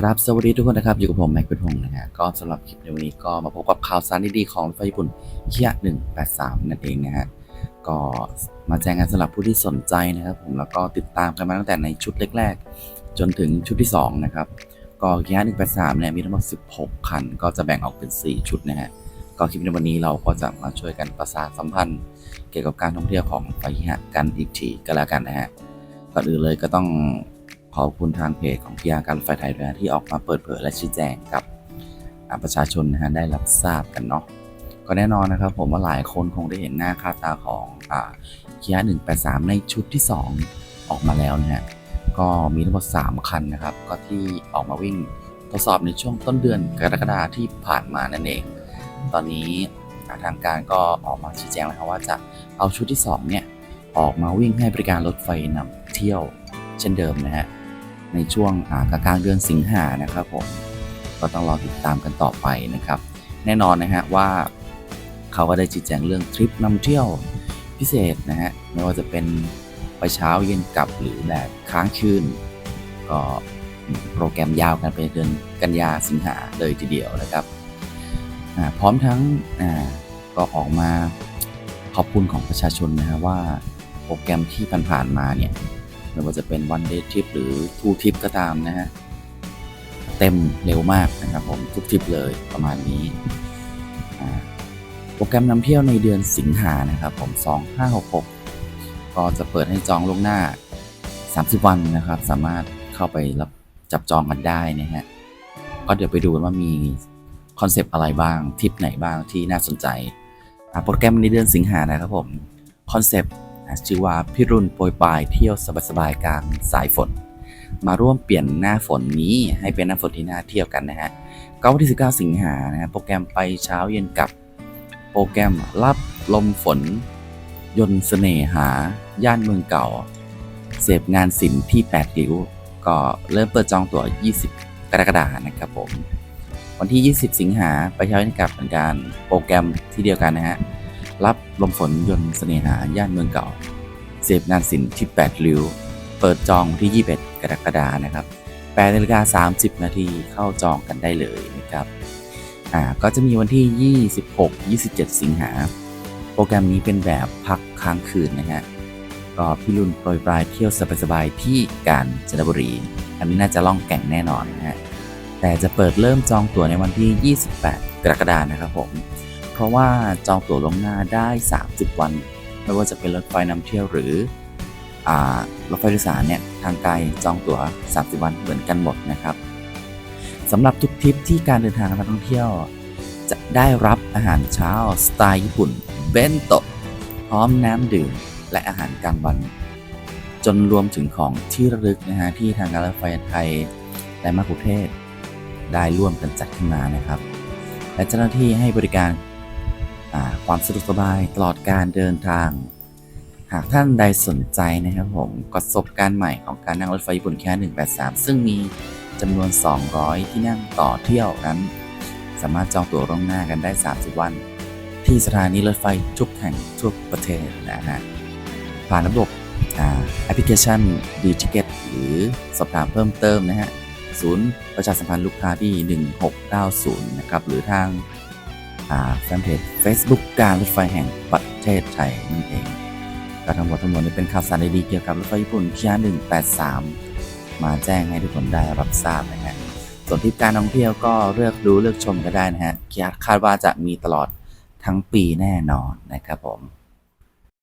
กราบสวัสดีทุกคนนะครับ อยู่กับผมแม็กเป็นพงศ์นะฮะก็สำหรับคลิปในวันนี้ก็มาพบกับข่าวสารดีๆของรถไฟญี่ปุ่นเคีย183 นั่นเองนะฮะก็มาแจ้งกันสำหรับผู้ที่สนใจนะครับ ผมแล้วก็ติดตามกันมาตั้งแต่ในชุดแรกๆ จนถึงชุดที่ 2 นะครับ ก็เคีย183 เนี่ยมีทั้งหมด 16 คัน ก็จะแบ่งออกเป็น 4 ชุดนะฮะก็คลิปในวันนี้เราก็จะมาช่วยกันประสานสัมพันธ์ เกี่ยวกับการท่องเที่ยวของไฟฮิฮะกันอีกทีก็แล้วกันนะฮะก่อนอื่นเลยก็ต้อง ขอบคุณทางเพจของพิยาการรถไฟไทยด้วยนะที่ออกมาเปิดเผยและชี้แจงกับประชาชนนะฮะได้รับทราบกันเนาะก็แน่นอนนะครับผมว่าหลายคนคงได้เห็นหน้าค่าตาของอ่าคิยา183 ในชุดที่ 2 ออกมาแล้วนะฮะก็มีทั้งหมด 3 คันนะครับ ก็ที่ออกมาวิ่งทดสอบในช่วงต้นเดือนกรกฎาคมที่ผ่านมานั่นเอง ตอนนี้ทางการก็ออกมาชี้แจงแล้วครับว่าจะเอาชุดที่ 2 เนี่ย ออกมาวิ่งให้บริการรถไฟนำเที่ยวเช่นเดิมนะฮะ ในช่วงอ่ากลางเดือนสิงหานะครับผมก็ต้องรอติดตามกันต่อไปนะครับ แน่นอนนะฮะว่าเขาก็ได้ชี้แจงเรื่องทริปนำเที่ยวพิเศษนะฮะไม่ว่าจะเป็นไปเช้าเย็นกลับหรือแบบค้างคืนก็โปรแกรมยาวกันไปเดือนกันยาสิงหาเลยทีเดียวนะครับพร้อมทั้งก็ออกมาขอบคุณของประชาชนนะฮะว่าโปรแกรมที่ผ่านๆมาเนี่ย ไม่ว่าจะเป็นวันเด y t ทริปหรือทูทริปก็ตามนะฮะเต็มเร็วมากนะครับผมทุกทริปเลยประมาณนี้โปรแกรมนำเที่ยวในเดือนสิงหานะครับผม 2566 ก็จะเปิดให้จองล่วงหน้า 30 วันนะครับ สามารถเข้าไปรับจับจองกันได้นะฮะก็เดี๋ยวไปดูกันว่ามีคอนเซปต์อะไรบ้างทริปไหนบ้างที่น่าสนใจโปรแกรมในเดือนสิงหานะครับผมคอนเซปต์ อะชื่อว่าพิรุณโปรยปลายเที่ยวสบายๆกลางสายฝน มาร่วมเปลี่ยนหน้าฝนนี้ให้เป็นหน้าฝนที่น่าเที่ยวกันนะฮะก็วันที่ 19 สิงหานะฮะโปรแกรมไปเช้าเย็นกลับ โปรแกรมรับลมฝน ยนต์เสน่หา ย่านเมืองเก่า เสพงานศิลป์ที่8ริ้ว ก็เริ่มเปิดจองตั๋ว 20 กรกฎาคมนะครับผม วันที่ 20 สิงหาไปเช้าเย็นกลับเหมือนกันโปรแกรมที่เดียวกันนะฮะ รับลมฝนยนต์เสน่หาย่านเมืองเก่า เสพงานศิลป์ที่ 8 ริ้ว เปิดจองที่ 21 กรกฎาคมนะครับ8นาฬิกา30 นาทีเข้าจองกันได้เลยนะครับอ่าก็จะมีวันที่ 26 27 สิงหา โปรแกรมนี้เป็นแบบพักค้างคืนนะฮะก็พี่รุ่นโปรยปลายเที่ยวสบายๆที่กาญจนบุรี อันนี้น่าจะล่องแก่งแน่นอนนะฮะแต่จะเปิดเริ่มจองตั๋วในวันที่ 28 กรกฎาคมนะครับผม เพราะว่าจองตั๋วล่วงหน้าได้ 30 วัน ไม่ว่าจะเป็นรถไฟนำเที่ยวหรืออรถไฟโดยสารเนี่ยทางไกลจองตั๋ว 30 วันเหมือนกันหมดนะครับสำหรับทุกทริปที่การเดินทางนักท่องเที่ยว จะได้รับอาหารเช้าสไตล์ญี่ปุ่นเบนโตะพร้อมน้ำดื่มและอาหารกลางวัน จนรวมถึงของที่ระลึกนะฮะที่ทางการรถไฟไทยและมะคุเทศได้ร่วมกันจัดขึ้นมานะครับ และเจ้าหน้าที่ให้บริการ ความสะดวกสบายตลอดการเดินทาง หากท่านใดสนใจนะครับผมประสบการณ์ใหม่ของการนั่งรถไฟญี่ปุ่นแค่ 183 ซึ่งมีจำนวน 200 ที่นั่งต่อเที่ยวนั้น สามารถจองตั๋วล่วงหน้ากันได้ 30 วัน ที่สถานีรถไฟทุกแห่งทั่วประเทศนะฮะผ่านระบบแอปพลิเคชันดีจิเกตหรือสอบถามเพิ่มเติมนะฮะศูนย์ประชาสัมพันธ์ลูกค้าที่ 1690 นะครับ หรือทาง แฟนเพจ Facebook การรถไฟแห่งประเทศไทยนั่นเองก็ทั้งหมดทั้งมวลนี้เป็นข่าวสารดีๆเกี่ยวกับรถไฟญี่ปุ่นที่183 มาแจ้งให้ทุกคนได้รับทราบนะฮะส่วนทริปการท่องเที่ยวก็เลือกดูเลือกชมก็ได้นะฮะคาดว่าจะมีตลอดทั้งปีแน่นอนนะครับผม